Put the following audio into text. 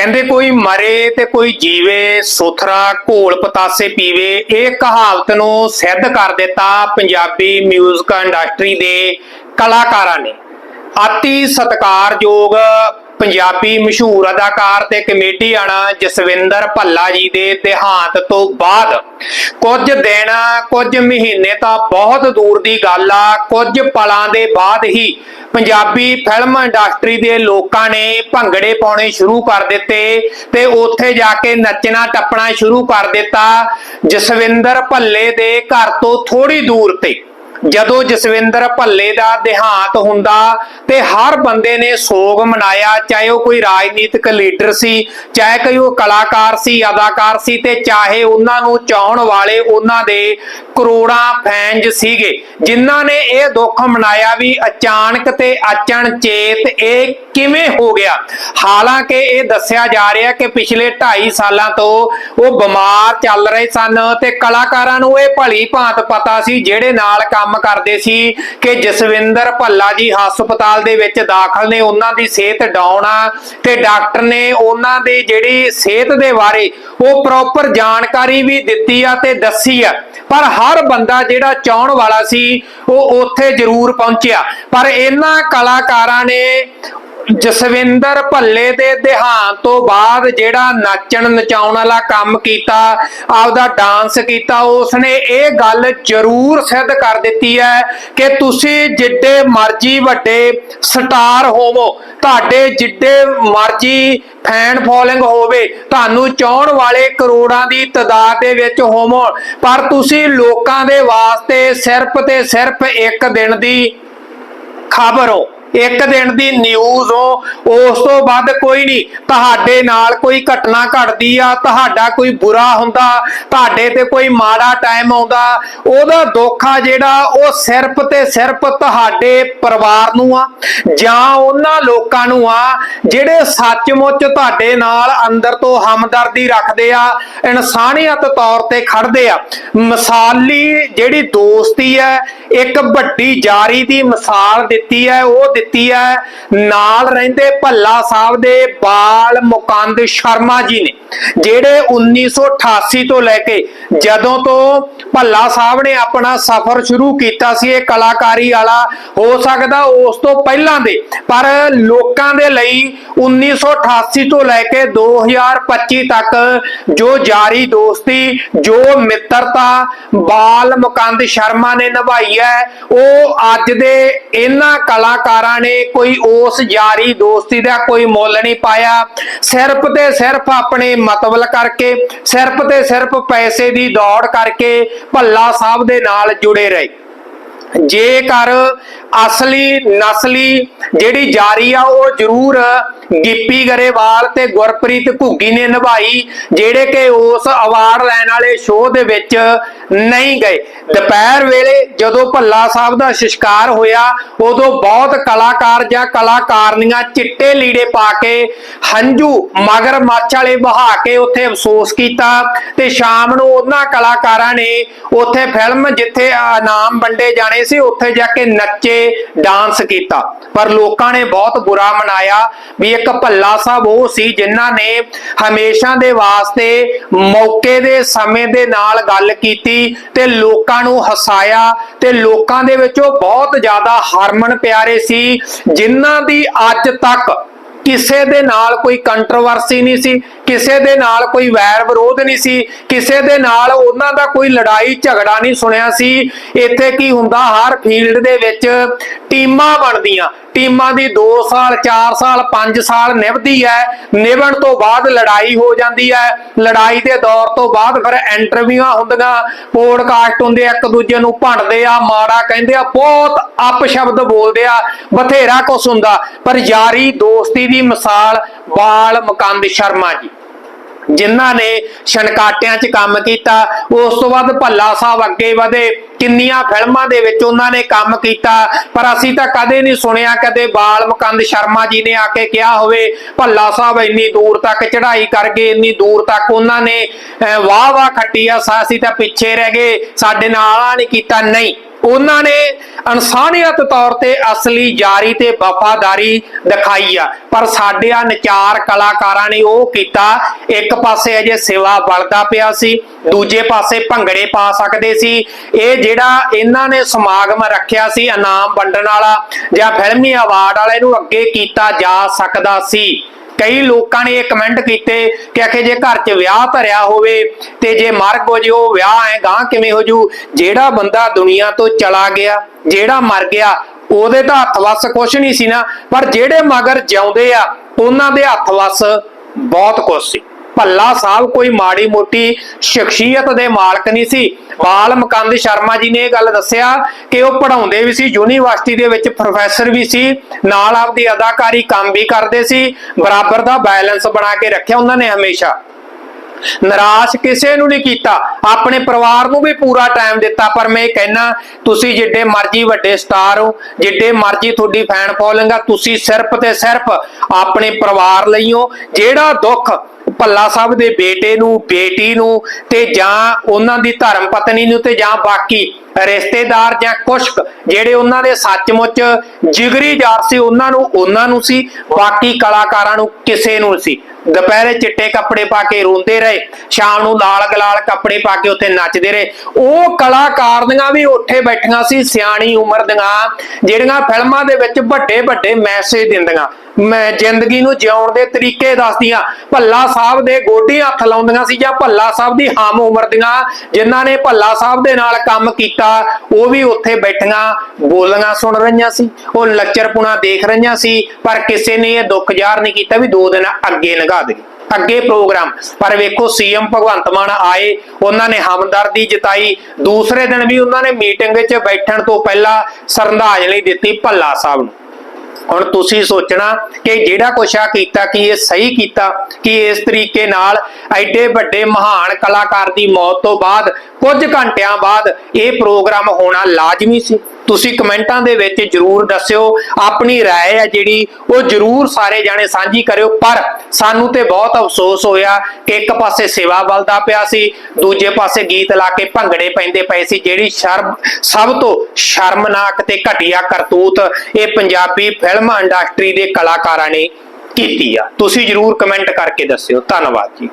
ਕਹਿੰਦੇ ਕੋਈ ਮਰੇ ਤੇ ਕੋਈ ਜੀਵੇ, ਸੁਥਰਾ ਘੋਲ ਪਤਾਸੇ ਪੀਵੇ, ਇਹ ਕਹਾਵਤ ਨੂੰ ਸਿੱਧ ਕਰ ਦਿੱਤਾ ਪੰਜਾਬੀ ਮਿਊਜ਼ਿਕ ਇੰਡਸਟਰੀ ਦੇ ਕਲਾਕਾਰਾਂ ਨੇ। ਅਤੀ ਸਤਿਕਾਰਯੋਗ ਪੰਜਾਬੀ ਮਸ਼ਹੂਰ ਅਦਾਕਾਰ ਤੇ ਕਮੇਡੀਅਨ ਜਸਵਿੰਦਰ ਭੱਲਾ ਜੀ ਦੇ ਦੇਹਾਂਤ ਤੋਂ ਬਾਅਦ ਕੁਝ ਦਿਨ, ਕੁਝ ਮਹੀਨੇ ਤਾਂ ਬਹੁਤ ਦੂਰ ਦੀ ਗੱਲ ਆ, ਕੁਝ ਪਲਾਂ ਦੇ ਬਾਅਦ ਹੀ ਪੰਜਾਬੀ ਫਿਲਮ ਇੰਡਸਟਰੀ ਦੇ ਲੋਕਾਂ ਨੇ ਭੰਗੜੇ ਪਾਉਣੇ ਸ਼ੁਰੂ ਕਰ ਦਿੱਤੇ ਤੇ ਉੱਥੇ ਜਾ ਕੇ ਨੱਚਣਾ, ਟੱਪਣਾ ਸ਼ੁਰੂ ਕਰ ਦਿੱਤਾ। ਜਸਵਿੰਦਰ ਭੱਲੇ ਦੇ ਘਰ ਤੋਂ ਥੋੜੀ ਦੂਰ ਤੇ ਜਦੋਂ ਜਸਵਿੰਦਰ ਭੱਲੇ ਦਾ ਦੇਹਾਂਤ ਹੁੰਦਾ ਤੇ ਹਰ ਬੰਦੇ ਨੇ ਸੋਗ ਮਨਾਇਆ, ਚਾਹੇ ਉਹ ਕੋਈ ਰਾਜਨੀਤਿਕ ਲੀਡਰ ਸੀ, ਚਾਹੇ ਕੋਈ ਉਹ ਕਲਾਕਾਰ ਸੀ, ਅਦਾਕਾਰ ਸੀ ਤੇ ਚਾਹੇ ਉਹਨਾਂ ਨੂੰ ਚਾਹਣ ਵਾਲੇ ਉਹਨਾਂ ਦੇ ਕਰੋੜਾਂ ਫੈਨਜ ਸੀਗੇ, ਜਿਨ੍ਹਾਂ ਨੇ ਇਹ ਦੁੱਖ ਮਨਾਇਆ ਵੀ ਅਚਾਨਕ ਤੇ ਅਚਨਚੇਤ ਇਹ ਕਿਵੇਂ ਹੋ ਗਿਆ। ਹਾਲਾਂਕਿ ਇਹ ਦੱਸਿਆ ਜਾ ਰਿਹਾ ਕਿ ਪਿਛਲੇ 2.5 ਸਾਲਾਂ ਤੋਂ ਉਹ ਬਿਮਾਰ ਚੱਲ ਰਹੇ ਸਨ ਤੇ ਕਲਾਕਾਰਾਂ ਨੂੰ ਇਹ ਭਲੀ ਭਾਂਤ ਪਤਾ ਸੀ, ਜਿਹੜੇ ਨਾਲ ਕੰਮ ਕਰਦੇ ਸੀ ਕਿ ਜਸਵਿੰਦਰ ਭੱਲਾ ਜੀ ਹਸਪਤਾਲ ਦੇ ਵਿੱਚ ਦਾਖਲ ਨੇ, ਉਹਨਾਂ ਦੀ ਸਿਹਤ ਡਾਊਨ ਆ ਤੇ ਡਾਕਟਰ ਨੇ ਉਹਨਾਂ ਦੀ ਜਿਹੜੀ ਸਿਹਤ ਦੇ ਬਾਰੇ ਉਹ ਪ੍ਰੋਪਰ ਜਾਣਕਾਰੀ ਵੀ ਦਿੱਤੀ ਆ ਤੇ ਦੱਸੀ ਆ। ਪਰ ਹਰ ਬੰਦਾ ਜਿਹੜਾ ਚਾਹਣ ਵਾਲਾ ਸੀ, ਉਹ ਉੱਥੇ ਜ਼ਰੂਰ ਪਹੁੰਚਿਆ। ਪਰ ਇਹਨਾਂ ਕਲਾਕਾਰਾਂ ਨੇ ਜਸਵਿੰਦਰ ਭੱਲੇ ਦੇ ਦੇਹਾਂਤ ਤੋਂ ਬਾਅਦ ਜਿਹੜਾ ਨਾਚਣ ਨਚਾਉਣ ਵਾਲਾ ਕੰਮ ਕੀਤਾ, ਆਪਦਾ ਡਾਂਸ ਕੀਤਾ, ਉਸਨੇ ਇਹ ਗੱਲ ਜ਼ਰੂਰ ਸਿੱਧ ਕਰ ਦਿੱਤੀ ਹੈ ਕਿ ਤੁਸੀਂ ਜਿੱਡੇ ਮਰਜ਼ੀ ਵੱਡੇ ਸਟਾਰ ਹੋਵੋ, ਤੁਹਾਡੇ ਜਿੱਡੇ ਮਰਜ਼ੀ ਫੈਨ ਫੋਲੋਇੰਗ ਹੋਵੇ, ਤੁਹਾਨੂੰ ਚਾਹਣ ਵਾਲੇ ਕਰੋੜਾਂ ਦੀ ਤਾਦਾਦ ਦੇ ਵਿੱਚ ਹੋਵੋ, ਪਰ ਤੁਸੀਂ ਲੋਕਾਂ ਦੇ ਵਾਸਤੇ ਸਿਰਫ ਤੇ ਸਿਰਫ ਇੱਕ ਦਿਨ ਦੀ ਖਬਰ ਹੋ। ਇੱਕ ਦਿਨ ਦੀ ਨਿਊਜ਼ ਹੋ, ਉਸ ਤੋਂ ਵੱਧ ਕੋਈ ਨਹੀਂ। ਤੁਹਾਡੇ ਨਾਲ ਕੋਈ ਘਟਨਾ ਘਟਦੀ ਆ, ਤੁਹਾਡਾ ਕੋਈ ਬੁਰਾ ਹੁੰਦਾ, ਤੁਹਾਡੇ ਤੇ ਕੋਈ ਮਾੜਾ ਟਾਈਮ ਆਉਂਦਾ, ਉਹਦਾ ਦੁੱਖ ਆ ਜਿਹੜਾ, ਉਹ ਸਿਰਫ ਤੇ ਸਿਰਫ ਤੁਹਾਡੇ ਪਰਿਵਾਰ ਨੂੰ ਆ, ਜਾਂ ਉਹਨਾਂ ਲੋਕਾਂ ਨੂੰ ਆ, ਜਿਹੜੇ ਸੱਚਮੁੱਚ ਤੁਹਾਡੇ ਨਾਲ ਅੰਦਰ ਤੋਂ ਹਮਦਰਦੀ ਰੱਖਦੇ ਆ, ਇਨਸਾਨੀਅਤ ਤੌਰ ਤੇ ਖੜਦੇ ਆ। ਮਿਸਾਲੀ ਜਿਹੜੀ ਦੋਸਤੀ ਹੈ ਇੱਕ ਵੱਡੀ ਯਾਰੀ ਦੀ ਮਿਸਾਲ ਦਿੱਤੀ ਹੈ, ਉਹ ਦਿੱਤੀ ਹੈ, ਨਾਲ ਰਹਿੰਦੇ ਭੱਲਾ ਸਾਹਿਬ ਦੇ ਬਾਲ ਮੁਕੰਦ ਸ਼ਰਮਾ ਜੀ ਨੇ, ਜਿਹੜੇ 1988 ਤੋਂ ਲੈ ਕੇ ਜਦੋਂ ਤੋਂ ਭੱਲਾ ਸਾਹਿਬ ਨੇ ਆਪਣਾ ਸਫ਼ਰ ਸ਼ੁਰੂ ਕੀਤਾ ਸੀ, ਇਹ ਕਲਾਕਾਰੀ ਵਾਲਾ ਹੋ ਸਕਦਾ ਉਸ ਤੋਂ ਪਹਿਲਾਂ ਦੇ, ਪਰ ਲੋਕਾਂ ਦੇ ਲਈ 1988 ਤੋਂ ਲੈ ਕੇ 2025 ਤੱਕ ਜੋ ਜਾਰੀ ਦੋਸਤੀ, ਜੋ ਮਿੱਤਰਤਾ, ਬਾਲ ਮੁਕੰਦ ਸ਼ਰਮਾ ਨੇ ਨਿਭਾਈ ਹੈ। ਉਹ ਅੱਜ ਦੇ ਇਹਨਾਂ ਕਲਾਕਾਰਾਂ ਨੇ ਕੋਈ ਉਸ ਯਾਰੀ ਦੋਸਤੀ ਦਾ ਕੋਈ ਮੁੱਲ ਨਹੀਂ ਪਾਇਆ। ਸਿਰਫ ਤੇ ਸਿਰਫ ਆਪਣੇ ਮਤਲਬ ਕਰਕੇ, ਸਿਰਫ ਤੇ ਸਿਰਫ ਪੈਸੇ ਦੀ ਦੌੜ ਕਰਕੇ ਭੱਲਾ ਸਾਹਿਬ ਦੇ ਨਾਲ ਜੁੜੇ ਰਹੇ। ਜੇਕਰ ਅਸਲੀ ਨਸਲੀ ਜਿਹੜੀ ਜਾਰੀ ਆ, ਉਹ ਜ਼ਰੂਰ ਗਿੱਪੀ ਗਰੇਵਾਲ ਤੇ ਗੁਰਪ੍ਰੀਤ ਘੁੱਗੀ ਨੇ ਨਿਭਾਈ, ਜਿਹੜੇ ਕਿ ਉਸ ਅਵਾਰਡ ਲੈਣ ਵਾਲੇ ਸ਼ੋਅ ਦੇ ਵਿੱਚ ਨਹੀਂ ਗਏ। ਦੁਪਹਿਰ ਵੇਲੇ ਜਦੋਂ ਭੱਲਾ ਸਾਹਿਬ ਦਾ ਸ਼ਿਸ਼ਕਾਰ ਹੋਇਆ, ਉਦੋਂ ਬਹੁਤ ਕਲਾਕਾਰ ਜਾਂ ਕਲਾਕਾਰਨੀਆਂ ਚਿੱਟੇ ਲੀੜੇ ਪਾ ਕੇ ਹੰਝੂ, ਮਗਰ ਮੱਛ ਵਾਲੇ ਬਹਾ ਕੇ ਉੱਥੇ ਅਫਸੋਸ ਕੀਤਾ ਤੇ ਸ਼ਾਮ ਨੂੰ ਉਹਨਾਂ ਕਲਾਕਾਰਾਂ ਨੇ ਉੱਥੇ ਫਿਲਮ ਜਿੱਥੇ ਇਨਾਮ ਵੰਡੇ ਜਾਣੇ ਸੀ, ਉੱਥੇ ਜਾ ਕੇ ਨੱਚੇ ਡਾਂਸ ਕੀਤਾ। ਪਰ ਲੋਕਾਂ ਨੇ ਬਹੁਤ ਬੁਰਾ ਮਨਾਇਆ ਵੀ ਇੱਕ ਭੱਲਾ ਸਾਹਿਬ ਉਹ ਸੀ ਜਿਨ੍ਹਾਂ ਨੇ ਹਮੇਸ਼ਾ ਦੇ ਵਾਸਤੇ ਮੌਕੇ ਦੇ ਸਮੇਂ ਦੇ ਨਾਲ ਗੱਲ ਕੀਤੀ ਤੇ ਲੋਕਾਂ ਨੂੰ ਹਸਾਇਆ ਤੇ ਲੋਕਾਂ ਦੇ ਵਿੱਚ ਉਹ ਬਹੁਤ ਜ਼ਿਆਦਾ ਹਰਮਨ ਪਿਆਰੇ ਸੀ, ਜਿਨ੍ਹਾਂ ਦੀ ਅੱਜ ਤੱਕ ਕਿਸੇ ਦੇ ਨਾਲ ਕੋਈ ਕੰਟਰੋਵਰਸੀ ਨਹੀਂ ਸੀ ਕਿਸੇ ਦੇ ਨਾਲ ਕੋਈ ਵੈਰ ਵਿਰੋਧ ਨਹੀਂ ਸੀ ਕਿਸੇ ਦੇ ਨਾਲ ਉਹਨਾਂ ਦਾ ਕੋਈ ਲੜਾਈ ਝਗੜਾ ਨਹੀਂ ਸੁਣਿਆ ਸੀ। ਇੱਥੇ ਕੀ ਹੁੰਦਾ ਹਰ ਫੀਲਡ ਦੇ ਵਿੱਚ ਟੀਮਾਂ ਬਣਦੀਆਂ। ਟੀਮਾਂ ਦੀ 2 ਸਾਲ 4 ਸਾਲ 5 ਸਾਲ ਨਿਭਦੀ ਹੈ। ਨਿਭਣ ਤੋਂ ਬਾਅਦ ਲੜਾਈ ਹੋ ਜਾਂਦੀ ਹੈ। ਲੜਾਈ ਦੇ ਦੌਰ ਤੋਂ ਬਾਅਦ ਫਿਰ ਇੰਟਰਵਿਊਆਂ ਹੁੰਦੀਆਂ। ਪੋਡਕਾਸਟ ਹੁੰਦੇ ਆ, ਇੱਕ ਦੂਜੇ ਨੂੰ ਭੰਡਦੇ ਆ ਮਾੜਾ ਕਹਿੰਦੇ ਆ ਬਹੁਤ ਅਪਸ਼ਬਦ ਬੋਲਦੇ ਆ। ਬਥੇਰਾ ਕੁਛ ਹੁੰਦਾ। ਪਰ ਯਾਰੀ ਦੋਸਤੀ ਦੀ ਮਿਸਾਲ ਬਾਲ ਮੁਕੰਦ ਸ਼ਰਮਾ ਜੀ। ਜਿਨ੍ਹਾਂ ਨੇ ਛਣਕਾਟਿਆਂ 'ਚ ਕੰਮ ਕੀਤਾ, ਉਸ ਤੋਂ ਬਾਅਦ ਭੱਲਾ ਸਾਹਿਬ ਅੱਗੇ ਵਧੇ, ਕਿੰਨੀਆਂ ਫਿਲਮਾਂ ਦੇ ਵਿੱਚ ਉਹਨਾਂ ਨੇ ਕੰਮ ਕੀਤਾ, ਪਰ ਅਸੀਂ ਤਾਂ ਕਦੇ ਨਹੀਂ ਸੁਣਿਆ ਕਦੇ ਬਾਲ ਮੁਕੰਦ ਸ਼ਰਮਾ ਜੀ ਨੇ ਆ ਕੇ ਕਿਹਾ ਹੋਵੇ, ਭੱਲਾ ਸਾਹਿਬ ਇੰਨੀ ਦੂਰ ਤੱਕ ਚੜ੍ਹਾਈ ਕਰ ਗਏ, ਇੰਨੀ ਦੂਰ ਤੱਕ ਉਹਨਾਂ ਨੇ ਵਾਹ ਵਾਹ ਖੱਟੀ ਆ ਅਸੀਂ ਤਾਂ ਪਿੱਛੇ ਰਹਿ ਗਏ, ਸਾਡੇ ਨਾਲ ਆ ਨਹੀਂ ਕੀਤਾ, ਨਹੀਂ। ਉਹਨਾਂ ਨੇ ਇਨਸਾਨੀਅਤ ਤੌਰ ਤੇ ਅਸਲੀ ਯਾਰੀ ਤੇ ਵਫਾਦਾਰੀ ਦਿਖਾਈ ਆ। ਪਰ ਸਾਡੇ ਆ ਨਚਾਰ ਕਲਾਕਾਰਾਂ ਨੇ ਉਹ ਕੀਤਾ। ਇੱਕ ਪਾਸੇ ਅਜੇ ਸੇਵਾ ਬਲਦਾ ਪਿਆ ਸੀ, ਦੂਜੇ ਪਾਸੇ ਭੰਗੜੇ ਪਾ ਸਕਦੇ ਸੀ। ਇਹ ਜਿਹੜਾ ਇਹਨਾਂ ਨੇ ਸਮਾਗਮ ਰੱਖਿਆ ਸੀ, ਇਨਾਮ ਵੰਡਣ ਵਾਲਾ ਜਾਂ ਫਿਲਮੀ ਅਵਾਰਡ ਵਾਲੇ ਇਹਨੂੰ ਅੱਗੇ ਕੀਤਾ ਜਾ ਸਕਦਾ ਸੀ। ਕਈ ਲੋਕਾਂ ਨੇ ਇਹ ਕਮੈਂਟ ਕੀਤੇ ਕਿ ਆਖੇ ਜੇ ਘਰ 'ਚ ਵਿਆਹ ਧਰਿਆ ਹੋਵੇ ਤੇ ਜੇ ਮਰਗ ਹੋ ਜੇ ਉਹ ਵਿਆਹ ਐ ਗਾਂ ਕਿਵੇਂ ਹੋ ਜੂ? ਜਿਹੜਾ ਬੰਦਾ ਦੁਨੀਆ ਤੋਂ ਚਲਾ ਗਿਆ, ਜਿਹੜਾ ਮਰ ਗਿਆ, ਉਹਦੇ ਤਾਂ ਹੱਥ ਵੱਸ ਕੁਛ ਨਹੀਂ ਸੀ ਨਾ, ਪਰ ਜਿਹੜੇ ਮਗਰ ਜਿਉਂਦੇ ਆ, ਉਹਨਾਂ ਦੇ ਹੱਥ ਵੱਸ ਬਹੁਤ ਕੁਛ ਸੀ। ਭੱਲਾ ਸਾਹਿਬ ਕੋਈ ਮਾੜੀ ਮੋਟੀ ਸ਼ਖਸੀਅਤ ਦੇ ਮਾਲਕ ਨਹੀਂ ਸੀ। ਬਾਲ ਮਕੰਦ ਸ਼ਰਮਾ ਜੀ ਨੇ ਇਹ ਗੱਲ ਦੱਸਿਆ ਕਿ ਉਹ ਪੜ੍ਹਾਉਂਦੇ ਵੀ ਸੀ, ਯੂਨੀਵਰਸਿਟੀ ਦੇ ਵਿੱਚ ਪ੍ਰੋਫੈਸਰ ਵੀ ਸੀ, ਨਾਲ ਆਪਦੀ ਅਦਾਕਾਰੀ ਕੰਮ ਵੀ ਕਰਦੇ ਸੀ, ਬਰਾਬਰ ਦਾ ਬੈਲੈਂਸ ਬਣਾ ਕੇ ਰੱਖਿਆ ਉਹਨਾਂ ਨੇ ਹਮੇਸ਼ਾ। ਨਿਰਾਸ਼ ਕਿਸੇ ਨੂੰ ਨਹੀਂ ਕੀਤਾ, ਆਪਣੇ ਪਰਿਵਾਰ ਨੂੰ ਵੀ ਪੂਰਾ ਟਾਈਮ ਦਿੱਤਾ, ਪਰ ਮੈਂ ਇਹ ਕਹਿਣਾ ਤੁਸੀਂ ਜਿੱਡੇ ਮਰਜ਼ੀ ਵੱਡੇ ਸਟਾਰ ਹੋ, ਜਿੱਡੇ ਮਰਜ਼ੀ ਤੁਹਾਡੀ ਫੈਨ ਫੋਲੋਇੰਗ ਆ, ਤੁਸੀਂ ਸਿਰਫ ਤੇ ਸਿਰਫ ਆਪਣੇ ਪਰਿਵਾਰ ਲਈ ਹੋ, ਜਿਹੜਾ ਦੁੱਖ ਭੱਲਾ ਸਾਹਿਬ ਦੇ ਬੇਟੇ ਨੂੰ, ਬੇਟੀ ਨੂੰ ਤੇ ਜਾਂ ਉਹਨਾਂ ਦੀ ਧਰਮ ਪਤਨੀ ਨੂੰ ਤੇ ਜਾਂ ਬਾਕੀ ਰਿਸ਼ਤੇਦਾਰ ਜਾਂ ਕੁਸ਼ਕ ਜਿਹੜੇ ਉਹਨਾਂ ਦੇ ਸੱਚਮੁੱਚ ਜਿਗਰੀ ਯਾਰ ਸੀ, ਉਹਨਾਂ ਨੂੰ ਉਹਨਾਂ ਨੂੰ ਸੀ, ਬਾਕੀ ਕਲਾਕਾਰਾਂ ਨੂੰ ਕਿਸੇ ਨੂੰ ਸੀ। ਦੁਪਹਿਰੇ ਚਿੱਟੇ ਕੱਪੜੇ ਪਾ ਕੇ ਰੋਂਦੇ ਰਹੇ, ਸ਼ਾਮ ਨੂੰ ਲਾਲ ਗਲਾਲ ਕੱਪੜੇ ਪਾ ਕੇ ਉੱਥੇ ਨੱਚਦੇ ਰਹੇ। ਉਹ ਕਲਾਕਾਰ ਦੀਆਂ ਵੀ ਉੱਥੇ ਬੈਠੀਆਂ ਸੀ, ਸਿਆਣੀ ਉਮਰ ਦੀਆਂ, ਜਿਹੜੀਆਂ ਫਿਲਮਾਂ ਦੇ ਵਿੱਚ ਵੱਡੇ ਵੱਡੇ ਮੈਸੇਜ ਦਿੰਦੀਆਂ। ਮੈਂ ਜ਼ਿੰਦਗੀ ਨੂੰ ਜਿਉਣ ਦੇ ਤਰੀਕੇ ਦੱਸਦੀਆਂ। ਭੱਲਾ ਸਾਹਿਬ ਦੇ ਗੋਡੇ ਹੱਥ ਲਾਉਂਦੀਆਂ ਸੀ ਜਾਂ ਭੱਲਾ ਸਾਹਿਬ ਦੀ ਹਮ ਉਮਰ ਦੀਆਂ, ਜਿਨ੍ਹਾਂ ਨੇ ਭੱਲਾ ਸਾਹਿਬ ਦੇ ਨਾਲ ਕੰਮ ਕੀਤਾ। ਉਹ ਵੀ ਉੱਥੇ ਬੈਠੀਆਂ ਬੋਲੀਆਂ ਸੁਣ ਰਹੀਆਂ ਸੀ, ਉਹ ਲੱਚਰਪੁਣਾ ਦੇਖ ਰਹੀਆਂ ਸੀ, ਪਰ ਕਿਸੇ ਨੇ ਇਹ ਦੁੱਖ ਜ਼ਾਹਰ ਨਹੀਂ ਕੀਤਾ ਵੀ ਦੋ ਦਿਨ ਅੱਗੇ ਲੰਘਾ ਦੇ, ਅੱਗੇ ਪ੍ਰੋਗਰਾਮ। ਪਰ ਵੇਖੋ, ਸੀਐਮ ਭਗਵੰਤ ਮਾਨ ਆਏ, ਉਹਨਾਂ ਨੇ ਹਮਦਰਦੀ ਜਤਾਈ, ਦੂਸਰੇ ਦਿਨ ਵੀ ਉਹਨਾਂ ਨੇ ਮੀਟਿੰਗ ਵਿੱਚ ਬੈਠਣ ਤੋਂ ਪਹਿਲਾਂ ਸ਼ਰਧਾਂਜਲੀ ਦਿੱਤੀ ਭੱਲਾ ਸਾਹਿਬ ਨੂੰ। ਹੁਣ ਤੁਸੀਂ ਸੋਚਣਾ ਕਿ ਜਿਹੜਾ ਕੁਛ ਆ ਕੀਤਾ, ਕਿ ਇਹ ਸਹੀ ਕੀਤਾ, ਕਿ ਇਸ ਤਰੀਕੇ ਨਾਲ ਐਡੇ ਵੱਡੇ ਮਹਾਨ ਕਲਾਕਾਰ ਦੀ ਮੌਤ ਤੋਂ ਬਾਅਦ ਕੁਝ ਘੰਟਿਆਂ ਬਾਅਦ ਇਹ ਪ੍ਰੋਗਰਾਮ ਹੋਣਾ ਲਾਜ਼ਮੀ ਸੀ? ਤੁਸੀਂ ਕਮੈਂਟਾਂ ਦੇ ਵਿੱਚ ਜਰੂਰ ਦੱਸਿਓ ਆਪਣੀ رائے ਹੈ ਜਿਹੜੀ ਉਹ ਜਰੂਰ ਸਾਰੇ ਜਾਣੇ ਸਾਂਝੀ ਕਰਿਓ ਪਰ ਸਾਨੂੰ ਤੇ ਬਹੁਤ ਅਫਸੋਸ ਹੋਇਆ ਕਿ ਇੱਕ ਪਾਸੇ ਸੇਵਾ ਬਲਦਾ ਪਿਆ ਸੀ ਦੂਜੇ ਪਾਸੇ ਗੀਤ ਲਾ ਕੇ ਭੰਗੜੇ ਪੈਂਦੇ ਪਏ ਸੀ ਜਿਹੜੀ ਸ਼ਰਮ ਸਭ ਤੋਂ ਸ਼ਰਮਨਾਕ ਤੇ ਘਟੀਆ ਕਰਤੂਤ ਇਹ ਪੰਜਾਬੀ ਫਿਲਮ ਇੰਡਸਟਰੀ ਦੇ ਕਲਾਕਾਰਾਂ ਨੇ ਕੀਤੀ ਆ ਤੁਸੀਂ ਜਰੂਰ ਕਮੈਂਟ ਕਰਕੇ ਦੱਸਿਓ ਧੰਨਵਾਦ ਜੀ